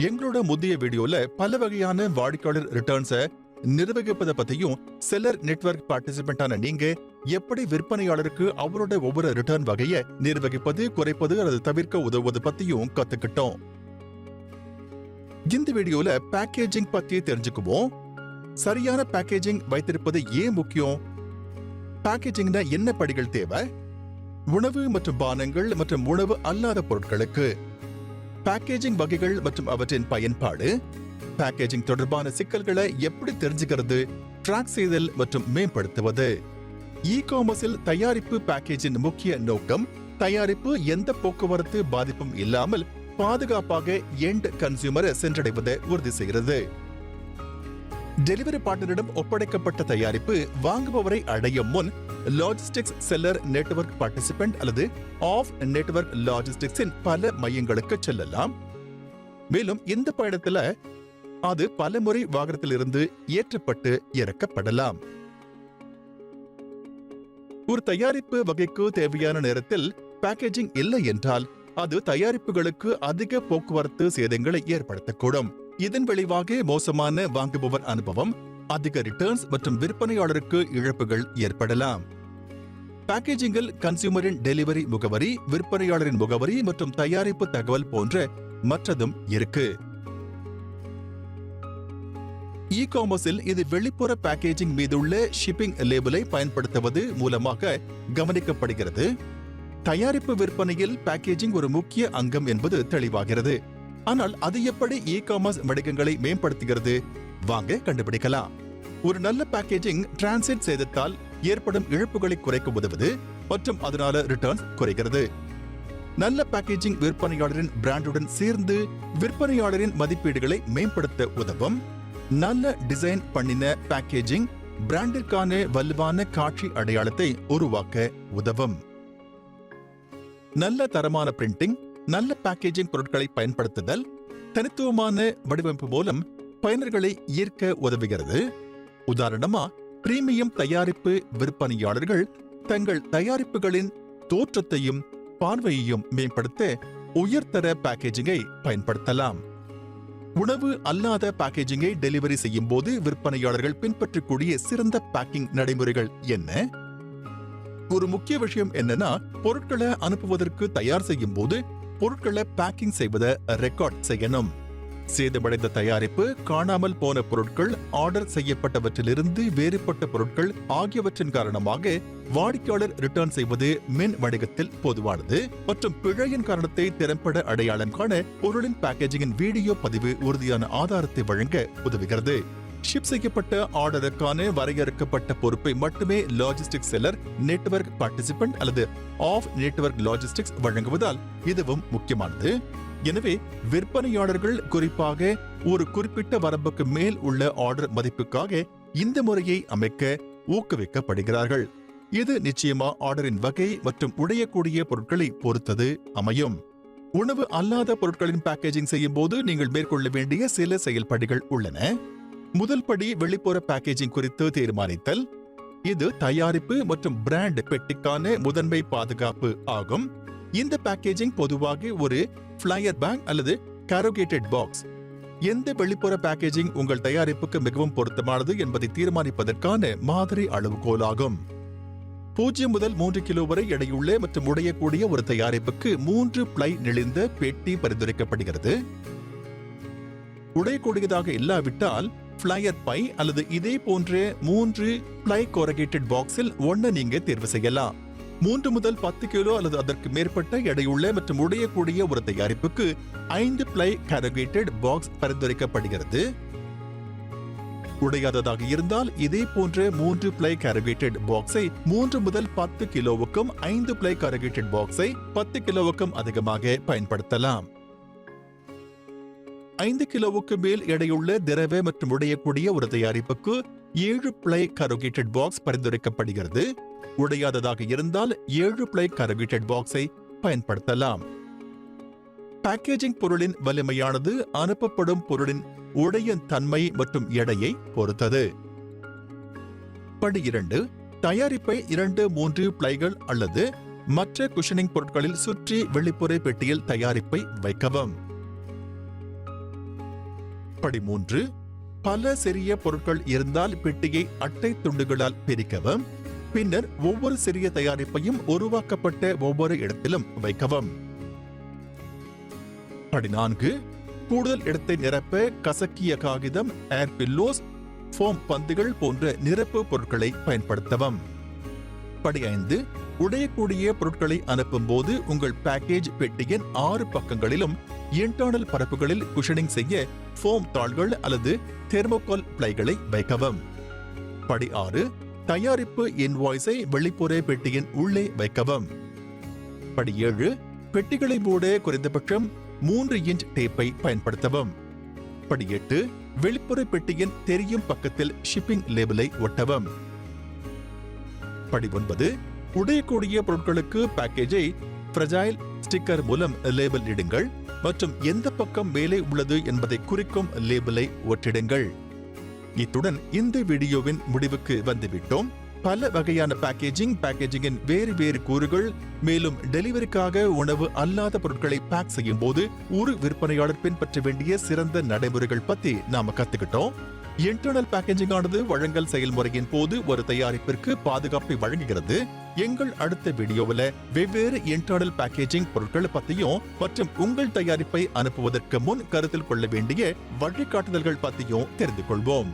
எங்களோட முந்தைய வீடியோல பல வகையான வாடிக்கையாளர் ரிட்டர்ன்ஸை நிர்வகிப்பதை பத்தியும் செல்லர் நெட்வொர்க் பார்ட்டிசிபென்டான நீங்க எப்படி விற்பனையாளருக்கு அவரோட ஒவ்வொரு ரிட்டர்ன் வகையை நிர்வகிப்பது குறைப்பது அல்லது தவிர்க்க உதவுவது பத்தியும் கத்துக்கிட்டோம். இந்த வீடியோல பேக்கேஜிங் பத்தி தெரிஞ்சுக்குவோம். சரியான பேக்கேஜிங் வைத்திருப்பது ஏன் முக்கியம்? பேக்கேஜிங்னா என்ன படிகள் தேவை? உணவு மற்றும் பானங்கள் மற்றும் உணவு அல்லாத பொருட்களுக்கு பேக்கேஜிங் வகைகள் மற்றும் அவற்றின் பயன்பாடு. பேக்கேஜிங் தொடர்பான சிக்கல்களை எப்படி தெரிஞ்சுக்கிறது ட்ராக் செய்தல் மற்றும் மேம்படுத்துவது. இ காமர்ஸில் தயாரிப்பு பேக்கேஜின் முக்கிய நோக்கம் தயாரிப்பு எந்த போக்குவரத்து பாதிப்பும் இல்லாமல் பாதுகாப்பாக எண்ட் கன்சியூமரை சென்றடைவதை உறுதி செய்கிறது. டெலிவரி பார்ட்னரிடம் ஒப்படைக்கப்பட்ட தயாரிப்பு வாங்குபவரை அடையும் முன் லாஜிஸ்டிக்ஸ் செல்லர் நெட்வொர்க் பார்ட்டிசிபென்ட் அல்லது ஆஃப் நெட்வொர்க் லாஜிஸ்டிக்ஸின் பல மையங்களுக்கு செல்லலாம். மேலும் இந்த பயணத்துல அது பலமுறை வாகனத்திலிருந்து ஏற்றப்பட்டு இறக்கப்படலாம். ஒரு தயாரிப்பு வகைக்கு தேவையான நேரத்தில் பேக்கேஜிங் இல்லை என்றால் அது தயாரிப்புகளுக்கு அதிக போக்குவரத்து சேதங்களை ஏற்படுத்தக்கூடும். இதன் விளைவாக மோசமான வாங்குபவர் அனுபவம் அதிக ரிட்டர்ன்ஸ் மற்றும் விற்பனையாளருக்கு இழப்புகள் ஏற்படலாம். பேக்கேஜிங்கில் கன்சியூமரின் டெலிவரி முகவரி விற்பனையாளரின் முகவரி மற்றும் தயாரிப்பு தகவல் போன்ற மற்றதும் இருக்கு. இ காமர்ஸில் இது வெளிப்புற பேக்கேஜிங் மீதுள்ள ஷிப்பிங் லேபிளை பயன்படுத்துவது மூலமாக கவனிக்கப்படுகிறது. தயாரிப்பு விற்பனையில் பேக்கேஜிங் ஒரு முக்கிய அங்கம் என்பது தெளிவாகிறது. ஆனால் அது எப்படி இ காமர்ஸ் வணிகங்களை மேம்படுத்துகிறது? வாங்க கண்டுபிடிக்கலாம். ஒரு நல்ல பேக்கேஜிங் டிரான்சிட் சேதத்தால் ஏற்படும் இழப்புகளை குறைக்க உதவுது மற்றும் அதனால ரிட்டர்ன்ஸ் குறைகிறது. நல்ல பேக்கேஜிங் விற்பனையாளரின் பிராண்டுடன் சேர்ந்து விற்பனையாளரின் மதிப்பீடுகளை மேம்படுத்த உதவும். நல்ல டிசைன் பண்ணின பேக்கேஜிங் பிராண்டிற்கான வலுவான காட்சி அடையாளத்தை உருவாக்க உதவும். நல்ல தரமான பிரிண்டிங் நல்ல பேக்கேஜிங் பொருட்களை பயன்படுத்துதல் தனித்துவமான வடிவமைப்பு மூலம் பயனர்களை ஈர்க்க உதவுகிறது. உதாரணமா பிரீமியம் தயாரிப்பு விற்பனையாளர்கள் தங்கள் தயாரிப்புகளின் தோற்றத்தையும் பார்வையையும் மேம்படுத்த உயர்தர பேக்கேஜிங்கை பயன்படுத்தலாம். உணவு அல்லாத பேக்கேஜிங்கை டெலிவரி செய்யும் போது விற்பனையாளர்கள் பின்பற்றக்கூடிய சிறந்த பேக்கிங் நடைமுறைகள் என்ன? ஒரு முக்கிய விஷயம் என்னன்னா பொருட்களை அனுப்புவதற்கு தயார் செய்யும் போது பொருட்களை பேக்கிங் செய்வதை ரெக்கார்ட் செய்யணும். சேதமடைந்த தயாரிப்பு காணாமல் போன பொருட்கள் ஆர்டர் செய்யப்பட்டவற்றிலிருந்து வேறுபட்ட பொருட்கள் ஆகியவற்றின் காரணமாக வாடிக்கையாளர் ரிட்டர்ன் செய்வது மின் வணிகத்தில் பொதுவானது மற்றும் பிழையின் காரணத்தை திறம்பட அடையாளம் காண பொருளின் பேக்கேஜிங்கின் வீடியோ பதிவு உறுதியான ஆதாரத்தை வழங்க உதவுகிறது. ஷிப் செய்யப்பட்ட ஆர்டருக்கான வரையறுக்கப்பட்ட பொறுப்பை மட்டுமே லாஜிஸ்டிக்ஸ் செல்லர் நெட்வொர்க் பார்ட்டிசிபென்ட் அல்லது ஆஃப் நெட்வொர்க் லாஜிஸ்டிக்ஸ் வழங்குவதால் இதுவும் முக்கியமானது. எனவே விற்பனையாளர்கள் குறிப்பாக ஒரு குறிப்பிட்ட வரம்புக்கு மேல் உள்ள ஆர்டர் மதிப்புக்காக இந்த முறையை அமைக்க ஊக்குவிக்கப்படுகிறார்கள். இது நிச்சயமா ஆர்டரின் வகை மற்றும் உடையக்கூடிய பொருட்களை பொறுத்தது அமையும். உணவு அல்லாத பொருட்களின் பேக்கேஜிங் செய்யும் போது நீங்கள் மேற்கொள்ள வேண்டிய சில செயல்படிகள் உள்ளன. முதல் படி வெளிப்புற பேக்கேஜிங் குறித்து தீர்மானித்தல். இது தயாரிப்பு மற்றும் பிராண்ட் பெட்டிக்கான முதன்மை பாதுகாப்பு ஆகும். இந்த பேக்கேஜிங் பொதுவாக ஒரு ஃபிளையர் பேக் அல்லது கரோகேட்டட் பாக்ஸ் எந்த வெளிப்புற பேக்கேஜிங் உங்கள் தயாரிப்புக்கு மிகவும் பொருத்தமானது என்பதை தீர்மானிப்பதற்கான மாதிரி அளவுகோலாகும். பூஜ்ஜியம் முதல் மூன்று கிலோ வரை எடையுள்ள மற்றும் உடையக்கூடிய ஒரு தயாரிப்புக்கு மூன்று பிளை நெளிந்த பெட்டி பரிந்துரைக்கப்படுகிறது. உடையக்கூடியதாக இல்லாவிட்டால் ஃப்ளையர் பை அல்லது இதே போன்ற மூன்று ஃப்ளை கோரகேட்டட் பாக்ஸில் ஒன்ன நீங்க தேர்வு செய்யலாம். மூன்று முதல் பத்து கிலோ அல்லது அதற்கு மேற்பட்ட எடையுள்ள மற்றும் உடையக்கூடிய ஒரு தயாரிப்புக்கு ஐந்து பிளை கரோகேட்டட் பாக்ஸ் பரிந்துரைக்கப்படுகிறது. உடையாததாக இருந்தால் இதே போன்ற மூன்று பிளை கரோகேட்டட் பாக்ஸை மூன்று முதல் பத்து கிலோவுக்கும் ஐந்து பிளை கரோகேட்டட் பாக்ஸை பத்து கிலோவுக்கும் அதிகமாக பயன்படுத்தலாம். ஐந்து கிலோவுக்கு மேல் எடையுள்ள திரவ மற்றும் உடையக்கூடிய ஒரு தயாரிப்புக்கு ஏழு பிளை கரோகேட்டட் பாக்ஸ் பரிந்துரைக்கப்படுகிறது. உடையாததாக இருந்தால் ஏழு பிளை கரோகேட்டட் பாக்ஸை பயன்படுத்தலாம். பேக்கேஜிங் பொருளின் வலிமையானது அனுப்பப்படும் பொருளின் உடைய தன்மை மற்றும் எடையை பொறுத்தது. படி இரண்டு தயாரிப்பை இரண்டு மூன்று பிளைகள் அல்லது மற்ற குஷனிங் பொருட்களில் சுற்றி வெளிப்புற பெட்டியில் தயாரிப்பை வைக்கவும். படி மூன்று பல சிறிய பொருட்கள் இருந்தால் பெட்டியை அட்டை துண்டுகளால் பிரிக்கவும் பின்னர் ஒவ்வொரு சிறிய தயாரிப்பையும் உருவாக்கப்பட்ட ஒவ்வொரு இடத்திலும் வைக்கவும். பதினான்கு கூடுதல் இடத்தை நிரப்ப கசக்கிய காகிதம் ஏர் பில்லோஸ் ஃபோம் பந்துகள் போன்ற நிரப்பு பொருட்களை பயன்படுத்தவும். படி ஐந்து உடையக்கூடிய பொருட்களை அனுப்பும் போது உங்கள் பேக்கேஜ் பெட்டியின் ஆறு பக்கங்களிலும் இன்டர்னல் பரப்புகளில் குஷனிங் செய்ய ஃபோம் தாள்கள் அல்லது தெர்மோகால் பிளைகளை வைக்கவும். படி ஆறு தயாரிப்பு இன்வாய்ஸை வெளிப்புற பெட்டியின் உள்ளே வைக்கவும். படி ஏழு பெட்டிகளை மூட குறைந்தபட்சம் மூன்று இன்ச் டேப்பை பயன்படுத்தவும். படி எட்டு வெளிப்புற பெட்டியின் தெரியும் பக்கத்தில் ஷிப்பிங் லேபிளை ஒட்டவும். படி ஒன்பது உடையக்கூடிய பொருட்களுக்கு பேக்கேஜை ஃப்ரஜைல் ஸ்டிக்கர் மூலம் லேபிள் இடுங்கள் மற்றும் எந்த பக்கம் மேலே உள்ளது என்பதை குறிக்கும் லேபிளை ஒட்டிடுங்கள் இத்துடன் இந்த வீடியோவின் முடிவுக்கு வந்துவிட்டோம். பல வகையான பேக்கேஜிங் பேக்கேஜிங்கின் வேறு வேறு கூறுகள் மேலும் டெலிவரிக்காக உணவு அல்லாத பொருட்களை பேக் செய்யும் போது ஒரு விற்பனையாளர் பின்பற்ற வேண்டிய சிறந்த நடைமுறைகள் பத்தி நாம கத்துக்கிட்டோம். இன்டர்னல் பேக்கேஜிங் ஆனது வழங்கல் செயல்முறையின் போது ஒரு தயாரிப்பிற்கு பாதுகாப்பை வழங்குகிறது. எங்கள் அடுத்த வீடியோவில் வெவ்வேறு இன்டர்னல் பேக்கேஜிங் பொருட்களை பத்தியும் மற்றும் உங்கள் தயாரிப்பை அனுப்புவதற்கு முன் கருத்தில் கொள்ள வேண்டிய வழிகாட்டுதல்கள் பத்தியும் தெரிந்து கொள்வோம்.